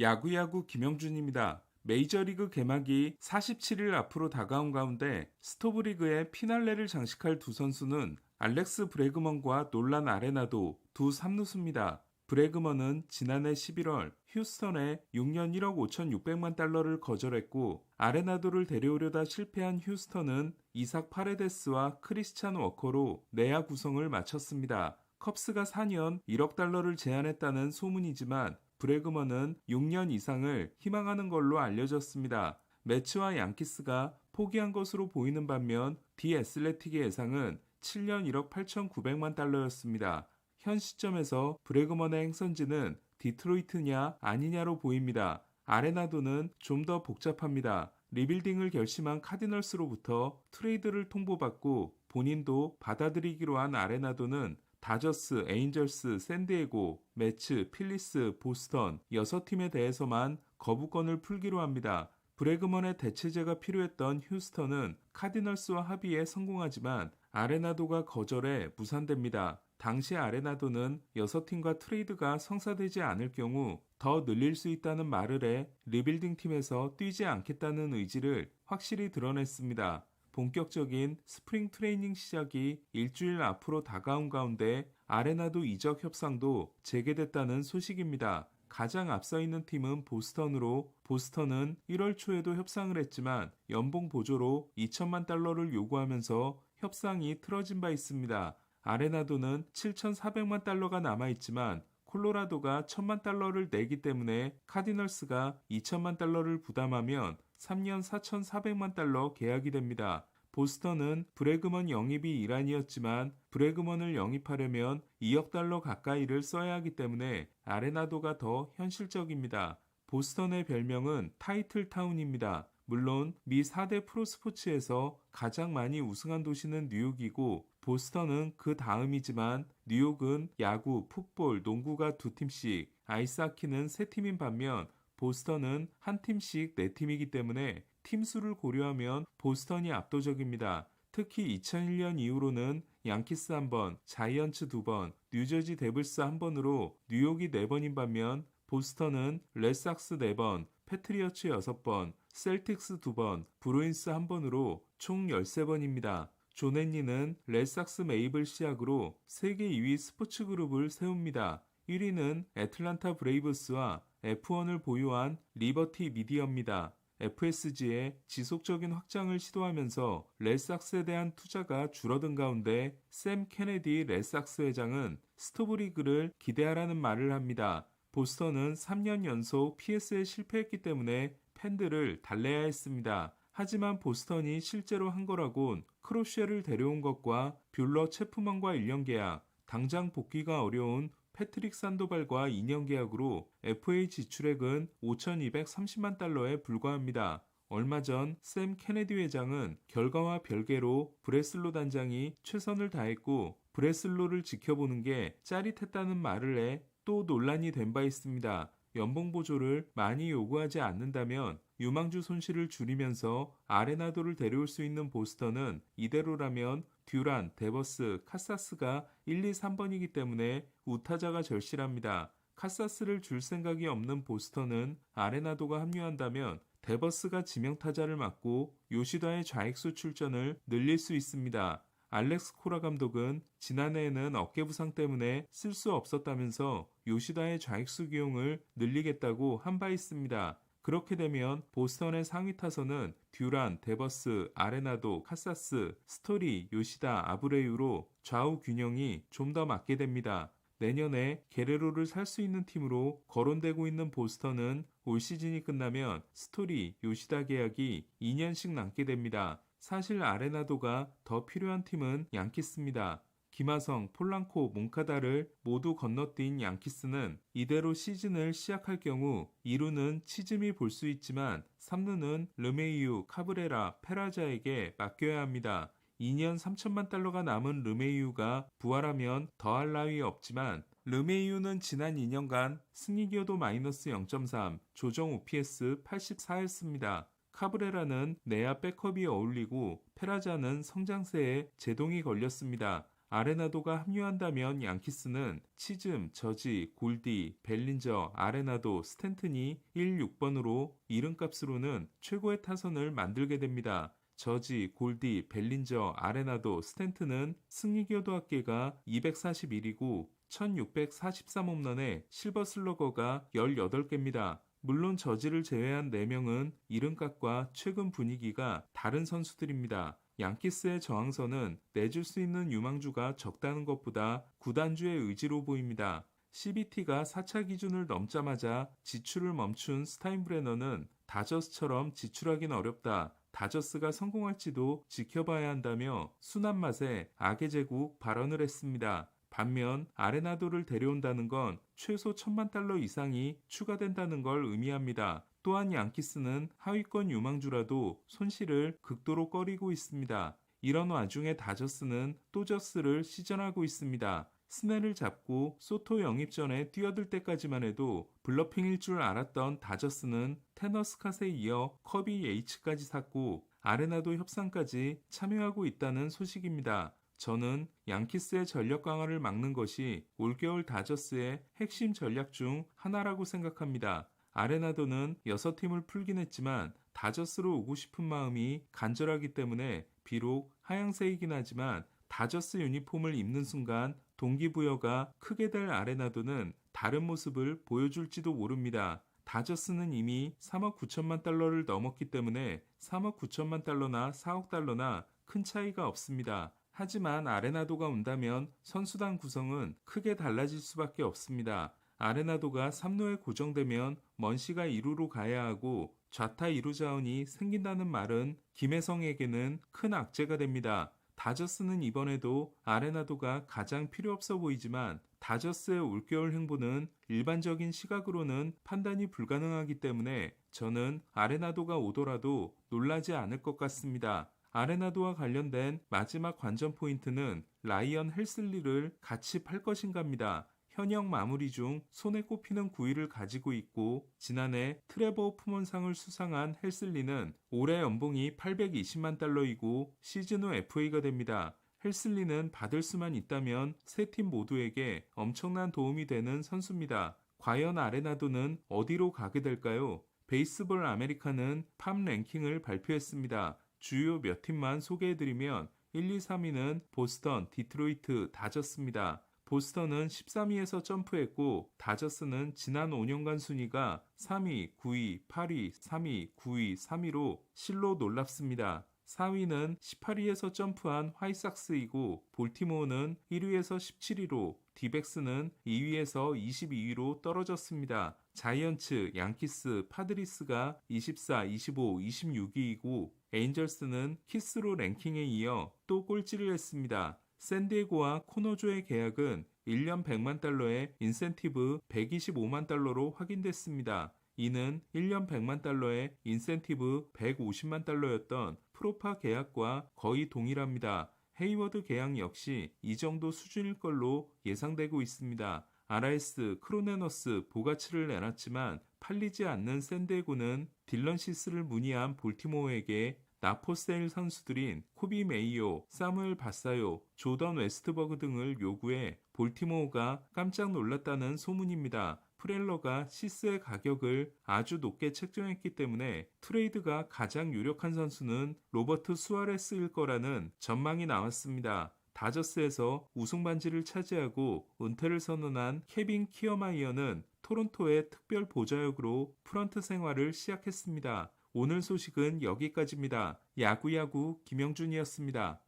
야구야구 김영준입니다. 메이저리그 개막이 47일 앞으로 다가온 가운데 스토브리그의 피날레를 장식할 두 선수는 알렉스 브레그먼과 놀란 아레나도 두 삼루수입니다. 브레그먼은 지난해 11월 휴스턴에 6년 1억 5,600만 달러를 거절했고 아레나도를 데려오려다 실패한 휴스턴은 이삭 파레데스와 크리스찬 워커로 내야 구성을 마쳤습니다. 컵스가 4년 1억 달러를 제안했다는 소문이지만 브레그먼은 6년 이상을 희망하는 걸로 알려졌습니다. 매츠와 양키스가 포기한 것으로 보이는 반면 디 애슬레틱의 예상은 7년 1억 8,900만 달러였습니다. 현 시점에서 브레그먼의 행선지는 디트로이트냐 아니냐로 보입니다. 아레나도는 좀 더 복잡합니다. 리빌딩을 결심한 카디널스로부터 트레이드를 통보받고 본인도 받아들이기로 한 아레나도는 다저스, 에인절스, 샌디에고, 매츠, 필리스, 보스턴 6팀에 대해서만 거부권을 풀기로 합니다. 브레그먼의 대체제가 필요했던 휴스턴은 카디널스와 합의에 성공하지만 아레나도가 거절해 무산됩니다. 당시 아레나도는 6팀과 트레이드가 성사되지 않을 경우 더 늘릴 수 있다는 말을 해 리빌딩 팀에서 뛰지 않겠다는 의지를 확실히 드러냈습니다. 본격적인 스프링 트레이닝 시작이 일주일 앞으로 다가온 가운데 아레나도 이적 협상도 재개됐다는 소식입니다. 가장 앞서 있는 팀은 보스턴으로 보스턴은 1월 초에도 협상을 했지만 연봉 보조로 2천만 달러를 요구하면서 협상이 틀어진 바 있습니다. 아레나도는 7,400만 달러가 남아있지만 콜로라도가 1천만 달러를 내기 때문에 카디널스가 2천만 달러를 부담하면 3년 4,400만 달러 계약이 됩니다. 보스턴은 브레그먼 영입이 일환이었지만 브레그먼을 영입하려면 2억 달러 가까이를 써야 하기 때문에 아레나도가 더 현실적입니다. 보스턴의 별명은 타이틀 타운입니다. 물론 미 4대 프로스포츠에서 가장 많이 우승한 도시는 뉴욕이고 보스턴은 그 다음이지만 뉴욕은 야구, 풋볼, 농구가 두 팀씩, 아이스하키는 세 팀인 반면 보스턴은 한 팀씩 네 팀이기 때문에 팀 수를 고려하면 보스턴이 압도적입니다. 특히 2001년 이후로는 양키스 한 번, 자이언츠 두 번, 뉴저지 데블스 한 번으로 뉴욕이 네 번인 반면 보스턴은 레삭스 네 번, 패트리어츠 6번, 셀틱스 2번, 브루인스 1번으로 총 13번입니다. 존앤니는 레삭스 메이블 시작으로 세계 2위 스포츠 그룹을 세웁니다. 1위는 애틀란타 브레이브스와 F1을 보유한 리버티 미디어입니다. FSG의 지속적인 확장을 시도하면서 레삭스에 대한 투자가 줄어든 가운데 샘 케네디 레삭스 회장은 스토브리그를 기대하라는 말을 합니다. 보스턴은 3년 연속 PS에 실패했기 때문에 팬들을 달래야 했습니다. 하지만 보스턴이 실제로 한 거라곤 크로쉐를 데려온 것과 뷰러 체프먼과 1년 계약, 당장 복귀가 어려운 패트릭 산도발과 2년 계약으로 FA 지출액은 5,230만 달러에 불과합니다. 얼마 전 샘 케네디 회장은 결과와 별개로 브레슬로 단장이 최선을 다했고 브레슬로를 지켜보는 게 짜릿했다는 말을 해 또 논란이 된 바 있습니다. 연봉 보조를 많이 요구하지 않는다면 유망주 손실을 줄이면서 아레나도를 데려올 수 있는 보스턴은 이대로라면 듀란, 데버스, 카사스가 1, 2, 3번이기 때문에 우타자가 절실합니다. 카사스를 줄 생각이 없는 보스턴은 아레나도가 합류한다면 데버스가 지명타자를 맡고 요시다의 좌익수 출전을 늘릴 수 있습니다. 알렉스 코라 감독은 지난해에는 어깨 부상 때문에 쓸 수 없었다면서 요시다의 좌익수 기용을 늘리겠다고 한 바 있습니다. 그렇게 되면 보스턴의 상위 타선은 듀란, 데버스, 아레나도, 카사스, 스토리, 요시다, 아브레유로 좌우 균형이 좀 더 맞게 됩니다. 내년에 게레로를 살 수 있는 팀으로 거론되고 있는 보스턴은 올 시즌이 끝나면 스토리, 요시다 계약이 2년씩 남게 됩니다. 사실 아레나도가 더 필요한 팀은 양키스입니다. 김하성, 폴랑코, 몽카다를 모두 건너뛴 양키스는 이대로 시즌을 시작할 경우 2루는 치즈미 볼 수 있지만 3루는 르메이유, 카브레라, 페라자에게 맡겨야 합니다. 2년 3천만 달러가 남은 르메이유가 부활하면 더할 나위 없지만 르메이유는 지난 2년간 승리 기여도 마이너스 0.3, 조정 OPS 84였습니다. 카브레라는 내야 백업이 어울리고 페라자는 성장세에 제동이 걸렸습니다. 아레나도가 합류한다면 양키스는 치즘, 저지, 골디, 벨린저, 아레나도, 스탠튼이 1, 6번으로 이름값으로는 최고의 타선을 만들게 됩니다. 저지, 골디, 벨린저, 아레나도, 스탠튼은 승리교도 합계가 241이고 1643홈런에 실버 슬러거가 18개입니다. 물론 저지를 제외한 4명은 이름값과 최근 분위기가 다른 선수들입니다. 양키스의 저항선은 내줄 수 있는 유망주가 적다는 것보다 구단주의 의지로 보입니다. CBT가 4차 기준을 넘자마자 지출을 멈춘 스타인브레너는 다저스처럼 지출하긴 어렵다. 다저스가 성공할지도 지켜봐야 한다며 순한 맛에 악의 제국 발언을 했습니다. 반면 아레나도를 데려온다는 건 최소 천만 달러 이상이 추가된다는 걸 의미합니다. 또한 양키스는 하위권 유망주라도 손실을 극도로 꺼리고 있습니다. 이런 와중에 다저스는 또저스를 시전하고 있습니다. 스넬을 잡고 소토 영입 전에 뛰어들 때까지만 해도 블러핑일 줄 알았던 다저스는 테너스캇에 이어 커비 H까지 샀고 아레나도 협상까지 참여하고 있다는 소식입니다. 저는 양키스의 전력 강화를 막는 것이 올겨울 다저스의 핵심 전략 중 하나라고 생각합니다. 아레나도는 6팀을 풀긴 했지만 다저스로 오고 싶은 마음이 간절하기 때문에 비록 하양색이긴 하지만 다저스 유니폼을 입는 순간 동기부여가 크게 될 아레나도는 다른 모습을 보여줄지도 모릅니다. 다저스는 이미 3억 9천만 달러를 넘었기 때문에 3억 9천만 달러나 4억 달러나 큰 차이가 없습니다. 하지만 아레나도가 온다면 선수단 구성은 크게 달라질 수밖에 없습니다. 아레나도가 3루에 고정되면 먼시가 2루로 가야 하고 좌타 2루 자원이 생긴다는 말은 김혜성에게는 큰 악재가 됩니다. 다저스는 이번에도 아레나도가 가장 필요 없어 보이지만 다저스의 올겨울 행보는 일반적인 시각으로는 판단이 불가능하기 때문에 저는 아레나도가 오더라도 놀라지 않을 것 같습니다. 아레나도와 관련된 마지막 관전 포인트는 라이언 헬슬리를 같이 팔 것인가입니다. 현역 마무리 중 손에 꼽히는 구위를 가지고 있고 지난해 트레버 푸먼상을 수상한 헬슬리는 올해 연봉이 820만 달러이고 시즌 후 FA가 됩니다. 헬슬리는 받을 수만 있다면 세 팀 모두에게 엄청난 도움이 되는 선수입니다. 과연 아레나도는 어디로 가게 될까요? 베이스볼 아메리카는 팜 랭킹을 발표했습니다. 주요 몇 팀만 소개해드리면 1, 2, 3위는 보스턴, 디트로이트, 다저스입니다. 보스턴은 13위에서 점프했고 다저스는 지난 5년간 순위가 3위, 9위, 8위, 3위, 9위, 3위로 실로 놀랍습니다. 4위는 18위에서 점프한 화이삭스이고 볼티모어는 1위에서 17위로 디백스는 2위에서 22위로 떨어졌습니다. 자이언츠, 양키스, 파드리스가 24, 25, 26위이고 에인절스는 키스로 랭킹에 이어 또 꼴찌를 했습니다. 샌디에고와 코너조의 계약은 1년 100만 달러에 인센티브 125만 달러로 확인됐습니다. 이는 1년 100만 달러에 인센티브 150만 달러였던 프로파 계약과 거의 동일합니다. 헤이워드 계약 역시 이 정도 수준일 걸로 예상되고 있습니다. RS, 크로네너스, 보가치를 내놨지만 팔리지 않는 샌디에고는 딜런 시스를 문의한 볼티모어에게 나포세일 선수들인 코비 메이오, 사무엘 바사요, 조던 웨스트버그 등을 요구해 볼티모어가 깜짝 놀랐다는 소문입니다. 프렐러가 시스의 가격을 아주 높게 책정했기 때문에 트레이드가 가장 유력한 선수는 로버트 수아레스일 거라는 전망이 나왔습니다. 다저스에서 우승 반지를 차지하고 은퇴를 선언한 케빈 키어마이어는 토론토의 특별 보좌역으로 프런트 생활을 시작했습니다. 오늘 소식은 여기까지입니다. 야구야구 김영준이었습니다.